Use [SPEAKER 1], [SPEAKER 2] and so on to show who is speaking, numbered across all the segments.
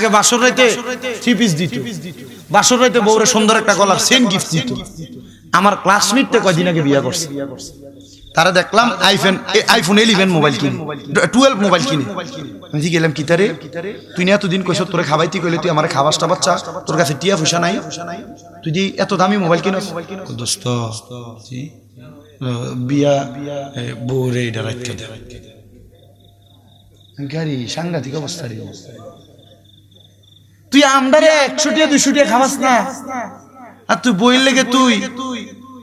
[SPEAKER 1] আগে বাসর রাইতে থ্রি পিস দিত। বাসর রাইতে বউরে সুন্দর একটা গলার সেম গিফট দিত। আমার ক্লাসমেটটা কয়দিন আগে বিয়া করছে। তারা দেখলাম আইফোন আইফোন ইলেভেন মোবাইল কিনি। টুয়েলভ মোবাইল কিনি। আমি গেলাম কিতারে তুই না এতদিন কইস তোরে খাবাইতে কইলে তুই আমার খাবাস টাবাচ্চা তোর কাছে টিয়া পয়সা নাই। তুই যে এত দামি মোবাইল কিনস? দোস্ত বিয়া বউরে এটা রাখতে গাড়ি সাংঘাতিক অবস্থা তুই আমদারে একশো টিয়া দুশো টিয়া খাবাস না। আর তুই বইয়ের লেগে তুই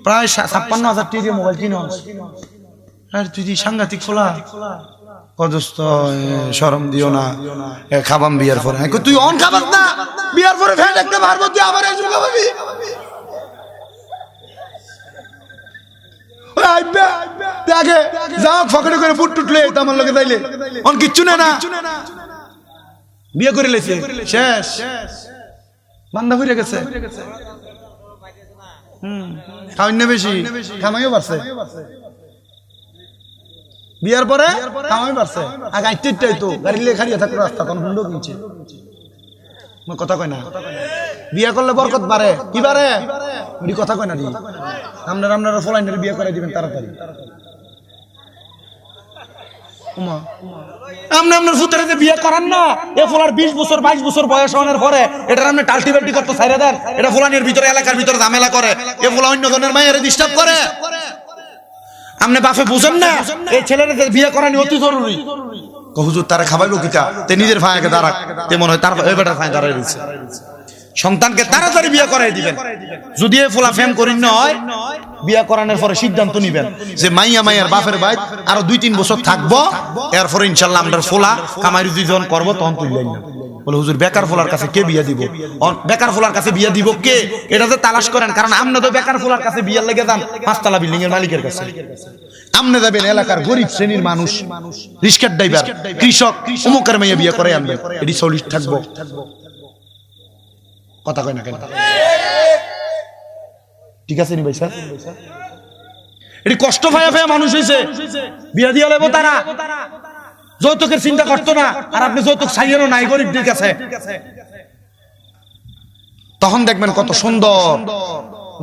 [SPEAKER 1] প্রায় ছাপ্পান্ন হাজার টিয়া দিয়ে মোবাইল কিনস। আর তুই সাংঘাতিক খোলা। কদস্ত সরম দিও না। খাবাম বিয়ার পরে। তুই অন খাবাস না? বিয়ার পরে ফ্যান একটা মারবো তুই আবার এসে খাবাবি যাও করে ফুট টুটলে আমার লোকে তাইলে অন কিচ্ছু না না। বিয়ে করে লেছে। শেষ। বান্দা হয়ে গেছে। হুম। খাওয়ান্য বেশি। খামাইও বাড়ছে। বিয়ার পরে কামাই বাড়ছে। আগে আইতে ইত্যাই তো গাড়ি লিয়ে খাড়িয়ে থাকল রাস্তা তখন হুন্ডো কিনছে। মই কথা কয় না। বিয়া করলে বরকত বাড়ে। কি বাড়ে? কথা কয় না দি আপনার আপনারা ফলাইনের বিয়ে করে দিবেন তাড়াতাড়ি। ওমা আপনি আপনার ফুতারে যে বিয়ে করান না এ ফোলার বিশ বছর বাইশ বছর বয়স হওয়ার পরে এটা আপনি টাল্টি বাল্টি করতে ছাইরে দেন। এটা ফোলানির ভিতরে এলাকার ভিতরে ঝামেলা করে। এ ফোলা অন্য মায়ের ডিস্টার্ব করে। আপনি বাপে বুঝেন না এই ছেলের বিয়ে করানি অতি জরুরি। হুজুর তারা খাবাইবো কিতা তে নিজের ফায়াকে দাঁড়াক। তে মনে হয় তার দাঁড়াই রয়েছে। সন্তানকে তাড়াতাড়ি বিয়ে করাই দিবেন। যদি এ ফোলা ফেম করি নয় বিয়ে করানোর পরে সিদ্ধান্ত নিবেন যে মাইয়া মাইয়ার বাপের বাইত আরও দুই তিন বছর থাকব, এরপরে ইনশাল্লাহ আমরা ফোলা কামাই দুইজন করব, তখন বলে, হুজুর, বেকার ফোলার কাছে কে বেকার ফোলার কাছে দিব কে? এটা তো তালাশ করেন, কারণ আপনি তো বেকার ফোলার কাছে লেগে যান মালিকের কাছে। যাবেন এলাকার গরিব শ্রেণির মানুষ কৃষক বিয়ে থাকব। কথা কয় না কেন? ঠিক আছে নি ভাই এটি কষ্ট ভাইয়া ভাইয়া মানুষ হয়েছে বিয়া দিয়া লেবো তারা। যৌতুকের চিন্তা করতো না। আর আপনি যৌতুক চাইয়েনও নাই গরিবদের কাছে তখন দেখবেন কত সুন্দর।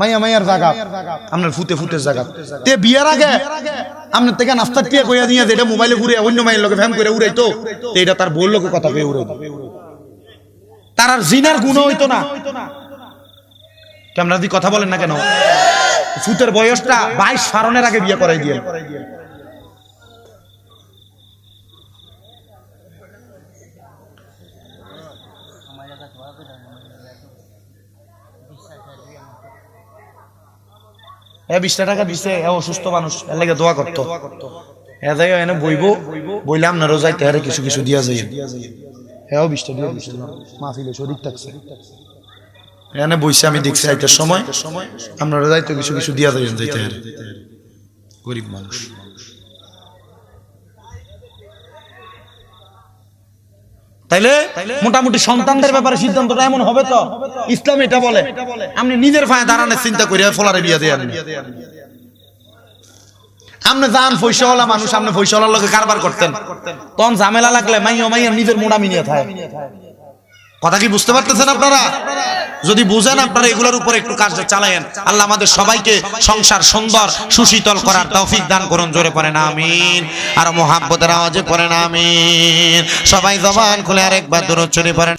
[SPEAKER 1] মাইয়া মাইয়ার জায়গা। আপনার ফুটে ফুটের জায়গা। তে বিয়ার আগে আপনার থেকে নাস্তার টিয়া কইয়া দিয়ে যেটা মোবাইলে ঘুরে অন্য মাইয়ের লোকে ফ্যাম করে উড়াইতো। এটা তার বউর লোকে কথা কয়ে উড়াইতো। তার আর জিনার গুণ হইতো না। দিয়ে কথা বলেন না কেন? ফুটের বয়সটা বাইশ ফারনের আগে বিয়ে করাই দিয়ে এ বিশটা টাকা দিছে। এ অসুস্থ মানুষ। এর লাগে দোয়া করতো। এ যাই এনে বইব। বইলাম না রোজাইতে হারে কিছু কিছু দিয়া যাই দিয়ে মাহফিলে শরীর থাকছে। এখানে বইছে আমি দেখছি আইটার সময়, আপনারা যাইতো কিছু কিছু দিয়া যাইতে গরিব মানুষ। তাইলে মোটামুটি সন্তানদের ব্যাপারে সিদ্ধান্তটা এমন হবে তো? ইসলাম এটা বলে, আপনি নিজের ফায়ে দাঁড়ানোর চিন্তা করি ফলারে বিয়া দিয়ে। আপনি যান পয়সাওয়ালা মানুষ আপনি পয়সাওয়ালার লোকে কারবার করতেন। তখন ঝামেলা লাগলে মাইয়া মাইয়া নিজের মোড়া মিনিয়ে থাকে কথা কি বুঝতে পারতেছেন আপনারা? যদি বুঝেন আপনারা এগুলোর উপর একটু কাজ চালায়েন। আল্লাহ আমাদের সবাইকে সংসার সুন্দর, সুশীতল করার তৌফিক দান করুন, জোরে পড়েন, আমিন। আর মোহাব্বতের আওয়াজে পড়েন, আমিন। সবাই জবান খুলে আরেকবার দূর চলে পড়েন।